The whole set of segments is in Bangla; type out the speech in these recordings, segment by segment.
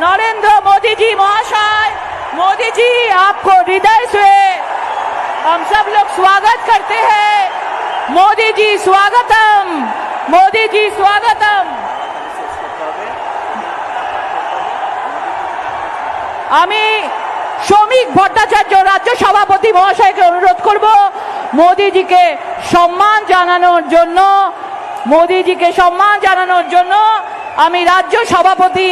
नरेंद्र मोदी जी महाशय मोदी जी आपको हृदय से हम सब लोग स्वागत करते हैं मोदी जी स्वागतम मोदी जी स्वागतम আমি শ্রমিক ভট্টাচার্য রাজ্য সভাপতি মহাশয়কে অনুরোধ করব মোদিজিকে সম্মান জানানোর জন্য মোদিজিকে সম্মান জানানোর জন্য আমি রাজ্য সভাপতি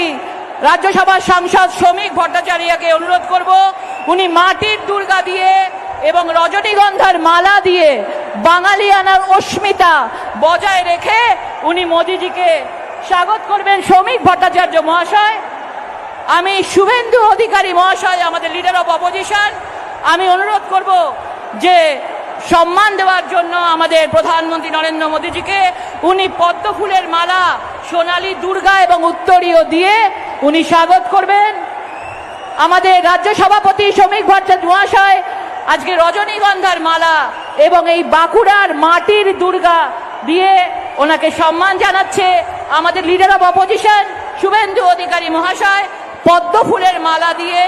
রাজ্যসভার সাংসদ শ্রমিক ভট্টাচার্যকে অনুরোধ করব, উনি মাটির দুর্গা দিয়ে এবং রজনীগন্ধার মালা দিয়ে বাঙালিয়ানার অস্মিতা বজায় রেখে উনি মোদিজিকে স্বাগত করবেন শ্রমিক ভট্টাচার্য মহাশয়। আমি শুভেন্দু অধিকারী মহাশয়, আমাদের লিডার অফ অপোজিশন আমি অনুরোধ করব যে সম্মান দেওয়ার জন্য আমাদের প্রধানমন্ত্রী নরেন্দ্র মোদীজিকে উনি পদ্ম ফুলের মালা সোনালী দুর্গা এবং উত্তরীয় দিয়ে উনি স্বাগত করবেন। আমাদের রাজ্য সভাপতি শ্রমিক ভট্টাচার্য মহাশয়, আজকে রজনীগন্ধার মালা এবং এই বাঁকুড়ার মাটির দুর্গা দিয়ে ওনাকে সম্মান জানাচ্ছে আমাদের leader of opposition Suvendu Adhikari মহাশয়। পদ্ম ফুলের মালা দিয়ে,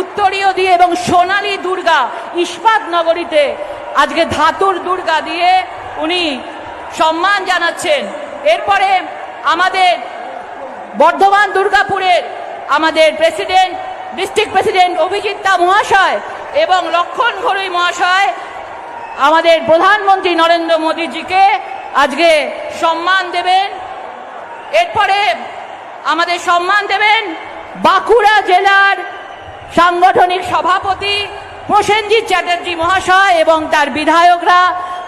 উত্তরীয় দিয়ে এবং সোনালী দুর্গা ইস্পাত নগরীতে আজকে ধাতুর দুর্গা দিয়ে উনি সম্মান জানাচ্ছেন। এরপরে আমাদের বর্ধমান দুর্গাপুরের আমাদের প্রেসিডেন্ট, ডিস্ট্রিক্ট প্রেসিডেন্ট অভিজিৎ মহাশয় এবং লক্ষণ ঘরুই মহাশয়, আমাদের প্রধানমন্ত্রী নরেন্দ্র মোদীজিকে আজকে সম্মান দেবেন। এরপরে আমাদের সম্মান দেবেন বাঁকুড়া জেলার সাংগঠনিক সভাপতি প্রসেনজিৎ চ্যাটার্জি মহাশয় এবং তার বিধায়করা।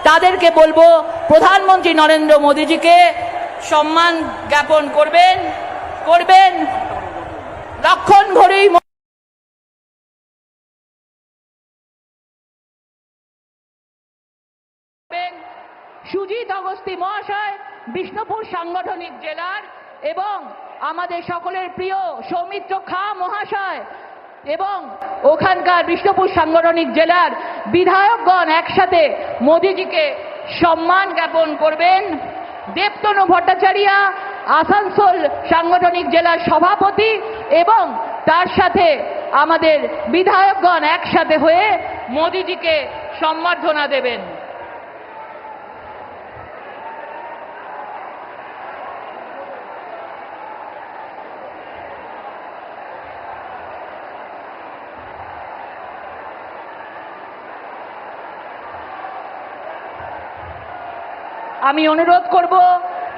তাদেরকে বলব, প্রধানমন্ত্রী নরেন্দ্র মোদীজিকে সম্মান জ্ঞাপন করবেন। করবেন। লক্ষণ ঘড়ি সুজিত অগস্তি মহাশয়, বিষ্ণুপুর সাংগঠনিক জেলার এবং আমাদের সকলের প্রিয় সৌমিত্র খা মহাশয় এবং ওখানকার বিষ্ণুপুর সাংগঠনিক জেলার বিধায়কগণ একসাথে মোদিজিকে সম্মান জ্ঞাপন করবেন। দেবতনু ভট্টাচার্যা আসানসোল সাংগঠনিক জেলার সভাপতি এবং তার সাথে আমাদের বিধায়কগণ একসাথে হয়ে মোদিজিকে সম্বর্ধনা দেবেন। আমি অনুরোধ করব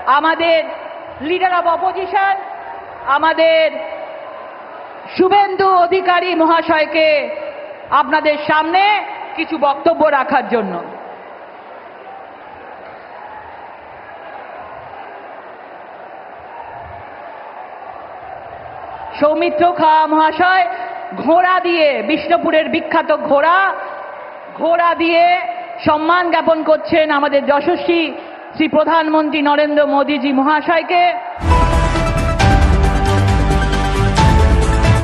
আমাদের লিডার অব অপোজিশন, আমাদের শুভেন্দু অধিকারী মহাশয়কে আপনাদের সামনে কিছু বক্তব্য রাখার জন্য। সৌমিত্র খা মহাশয়, ঘোড়া দিয়ে, বিষ্ণুপুরের বিখ্যাত ঘোড়া ঘোড়া দিয়ে সম্মান জ্ঞাপন করছেন আমাদের যশস্বী শ্রী প্রধানমন্ত্রী নরেন্দ্র মোদীজি মহাশয়কে